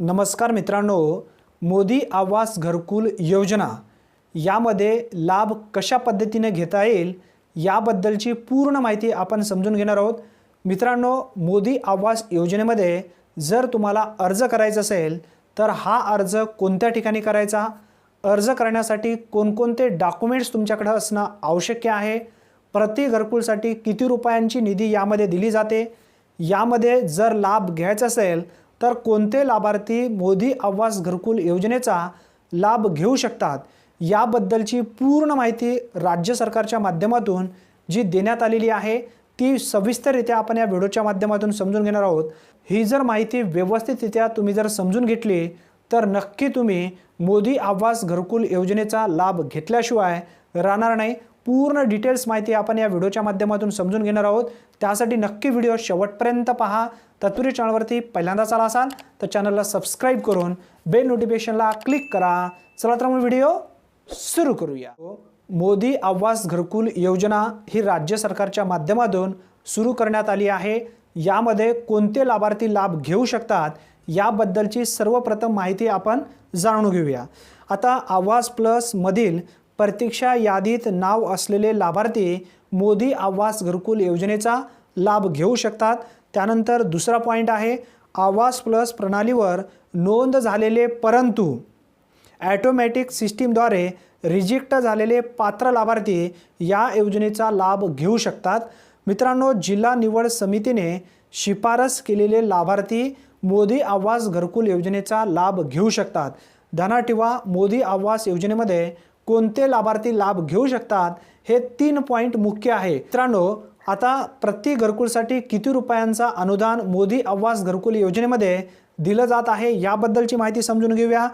नमस्कार मित्रांनो मोदी आवास घरकुल योजना यामध्ये लाभ कशा पद्धतीने घेता येईल याबद्दलची पूर्ण माहिती आपण समजून घेणार आहोत. मित्रांनो मोदी आवास योजनेमध्ये जर तुम्हाला अर्ज करायचा असेल तर हा अर्ज कोणत्या ठिकाणी करायचा? अर्ज करण्यासाठी कोणकोणते डॉक्युमेंट्स तुमच्याकडे असणं आवश्यक आहे? प्रति घरकुलसाठी किती रुपयांची निधी यामध्ये दिली जाते? यामध्ये जर लाभ घ्यायचा असेल तर कोणते लाभार्थी मोदी आवास घरकुल योजनेचा लाभ घेऊ शकतात? याबद्दलची पूर्ण माहिती राज्य सरकारच्या माध्यमातून जी देण्यात आलेली आहे ती सविस्तररित्या आपण या व्हिडिओच्या माध्यमातून समजून घेणार आहोत. ही जर माहिती व्यवस्थितरित्या तुम्ही जर समजून घेतली तर नक्की तुम्ही मोदी आवास घरकुल योजनेचा लाभ घेतल्याशिवाय राहणार नाही. पूर्ण डिटेल्स माहिती आपण या व्हिडिओच्या माध्यमातून समजून घेणार आहोत. त्यासाठी नक्की व्हिडिओ शेवटपर्यंत पहा. तत्पुरी चॅनलवरती पहिल्यांदाच आला असाल तर चॅनलला सबस्क्राईब करून बेल नोटिफिकेशनला क्लिक करा. चला तर मग व्हिडिओ सुरू करूया. मोदी आवास घरकुल योजना ही राज्य सरकारच्या माध्यमातून सुरू करण्यात आली आहे. यामध्ये कोणते लाभार्थी लाभ घेऊ शकतात याबद्दलची सर्वप्रथम माहिती आपण जाणून घेऊया. आता आवास प्लसमधील प्रतीक्षा यादीत नाव असलेले लाभार्थी मोदी आवास घरकुल योजनेचा लाभ घेऊ शकतात. त्यानंतर दुसरा पॉईंट आहे आवास प्लस प्रणालीवर नोंद झालेले परंतु ॲटोमॅटिक सिस्टीमद्वारे रिजेक्ट झालेले पात्र लाभार्थी या योजनेचा लाभ घेऊ शकतात. मित्रांनो जिल्हा निवड समितीने शिफारस केलेले लाभार्थी मोदी आवास घरकुल योजनेचा लाभ घेऊ शकतात. ध्यानात ठेवा मोदी आवास योजनेमध्ये कोणते लाभार्थी लाभ घेऊ शकतात हे तीन पॉईंट मुख्य आहे. मित्रांनो आता प्रति घरकुलसाठी किती रुपयांचा अनुदान मोदी आवास घरकुल योजनेमध्ये दिलं जात आहे याबद्दलची माहिती समजून घेऊया.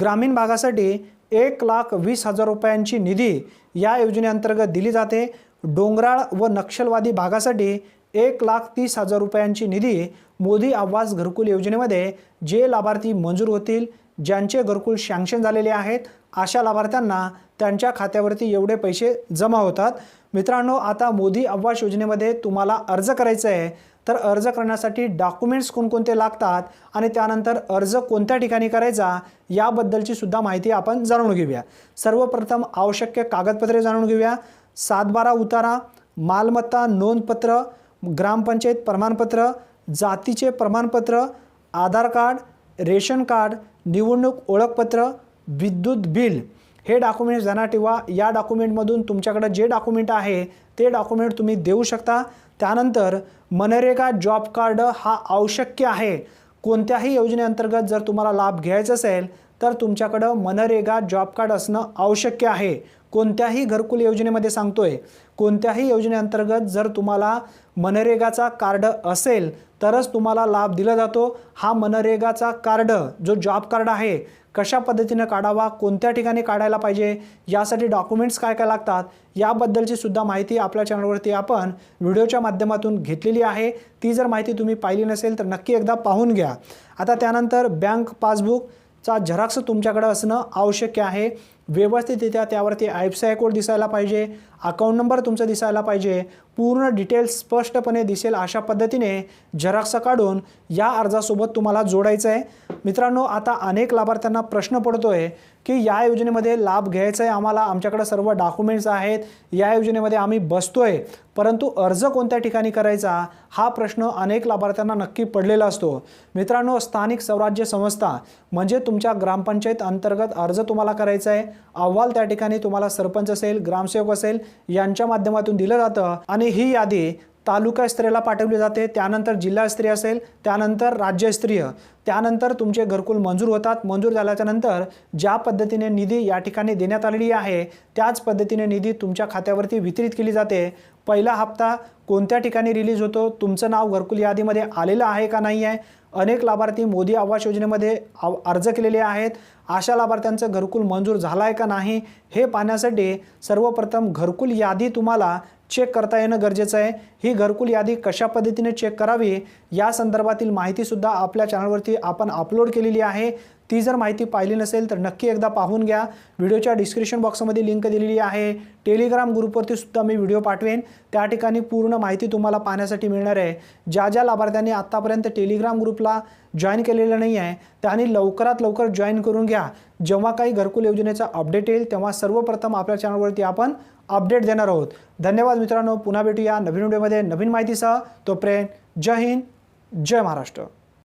ग्रामीण भागासाठी एक लाख वीस हजार रुपयांची निधी या योजनेअंतर्गत दिली जाते. डोंगराळ व नक्षलवादी भागासाठी एक लाख तीस हजार रुपयांची निधी मोदी आवास घरकुल योजनेमध्ये जे लाभार्थी मंजूर होतील ज्यांचे घरकुल शँक्शन झालेले आहेत अशा लाभार्थ्यांना त्यांच्या खात्यावरती एवढे पैसे जमा होतात. मित्रांनो आता मोदी आवास योजनेमध्ये तुम्हाला अर्ज करायचा आहे तर अर्ज करण्यासाठी डॉक्युमेंट्स कोणकोणते लागतात आणि त्यानंतर अर्ज कोणत्या ठिकाणी करायचा याबद्दलची सुद्धा माहिती आपण जाणून घेऊया. सर्वप्रथम आवश्यक कागदपत्रे जाणून घेऊया. सातबारा उतारा मालमत्ता नोंदपत्र ग्रामपंचायत प्रमाणपत्र जातीचे प्रमाणपत्र आधार कार्ड रेशन कार्ड निवडणूक ओळखपत्र विद्युत बिल हे डॉक्युमेंट्स ध्यानात ठेवा. या डॉक्युमेंटमधून तुमच्याकडे जे डॉक्युमेंट आहे ते डॉक्युमेंट तुम्ही देऊ शकता. त्यानंतर मनरेगा जॉब कार्ड हा आवश्यक आहे. कोणत्याही योजनेअंतर्गत जर तुम्हाला लाभ घ्यायचा असेल तर तुमच्याकडं मनरेगा जॉब कार्ड असणं आवश्यक आहे. कोणत्याही घरकुल योजनेमध्ये सांगतोय कोणत्याही योजनेअंतर्गत जर तुम्हाला मनरेगाचा कार्ड असेल तरच तुम्हाला लाभ दिला जातो. हा मनरेगाचा कार्ड जो जॉब कार्ड आहे कशा पद्धतीनं काढावा कोणत्या ठिकाणी काढायला पाहिजे यासाठी डॉक्युमेंट्स काय काय लागतात याबद्दलची सुद्धा माहिती आपल्या चॅनलवरती आपण व्हिडिओच्या माध्यमातून घेतलेली आहे. ती जर माहिती तुम्ही पाहिली नसेल तर नक्की एकदा पाहून घ्या. आता त्यानंतर बँक पासबुकचा झेरॉक्स तुमच्याकडे असणं आवश्यक आहे. व्यवस्थितरित्या त्यावरती आयपसाय आय कोड दिसायला पाहिजे. अकाउंट नंबर तुमचा दिसायला पाहिजे. पूर्ण डिटेल्स स्पष्टपणे दिसेल अशा पद्धतीने झराक्स काढून या अर्जासोबत तुम्हाला जोडायचं आहे मित्रांनो आता अनेक लाभार्थ्यांना प्रश्न पडतो आहे की या योजनेमध्ये लाभ घ्यायचा आहे आम्हाला आमच्याकडे सर्व डॉक्युमेंट्स आहेत. या योजनेमध्ये आम्ही बसतो आहे परंतु अर्ज कोणत्या ठिकाणी करायचा? हा प्रश्न अनेक लाभार्थ्यांना नक्की पडलेला असतो. मित्रांनो स्थानिक स्वराज्य संस्था म्हणजे तुमच्या ग्रामपंचायत अंतर्गत अर्ज तुम्हाला करायचा आहे अहवाल त्या ठिकाणी तुम्हाला सरपंच असेल ग्रामसेवक असेल यांच्या माध्यमातून दिलं जातं. आणि ही यादी तालुका स्तरीयला पाठवली जाते. त्यानंतर जिल्हास्तरीय असेल त्यानंतर राज्यस्तरीय त्यानंतर तुमचे घरकुल मंजूर होतात. मंजूर झाल्याच्यानंतर ज्या पद्धतीने निधी या ठिकाणी देण्यात आलेली आहे त्याच पद्धतीने निधी तुमच्या खात्यावरती वितरित केली जाते. पहिला हप्ता कोणत्या ठिकाणी रिलीज होतो तुमचं नाव घरकुल यादीमध्ये आलेलं आहे का नाही आहे अनेक लाभार्थी मोदी आवास योजनेमध्ये आव अर्ज केलेले आहेत. अशा लाभार्थ्यांचं घरकुल मंजूर झाला आहे का नाही हे पाहण्यासाठी सर्वप्रथम घरकुल यादी तुम्हाला चेक करता येणं गरजेचं आहे. ही घरकुल यादी कशा पद्धतीने चेक करावी या संदर्भातील माहितीसुद्धा आपल्या चॅनलवरती आपण अपलोड केलेली आहे. ती जर माहिती पाहिली नसेल तर नक्की एकदा पाहून घ्या. व्हिडिओच्या डिस्क्रिप्शन बॉक्समध्ये लिंक दिलेली आहे. टेलिग्राम ग्रुपवरती सुद्धा मी व्हिडिओ पाठवेन. त्या ठिकाणी पूर्ण माहिती तुम्हाला पाहण्यासाठी मिळणार आहे. ज्या ज्या लाभार्थ्यांनी आत्तापर्यंत टेलिग्राम ग्रुपला जॉईन केलेलं नाही आहे त्यांनी लवकरात लवकर जॉईन करून घ्या. जेव्हा काही घरकुल योजनेचा अपडेट येईल तेव्हा सर्वप्रथम आपल्या चॅनलवरती आपण अपडेट देणार आहोत. धन्यवाद मित्रांनो. पुन्हा भेटूया नवीन व्हिडिओमध्ये नवीन माहितीसह. तोपर्यंत जय हिंद जय महाराष्ट्र.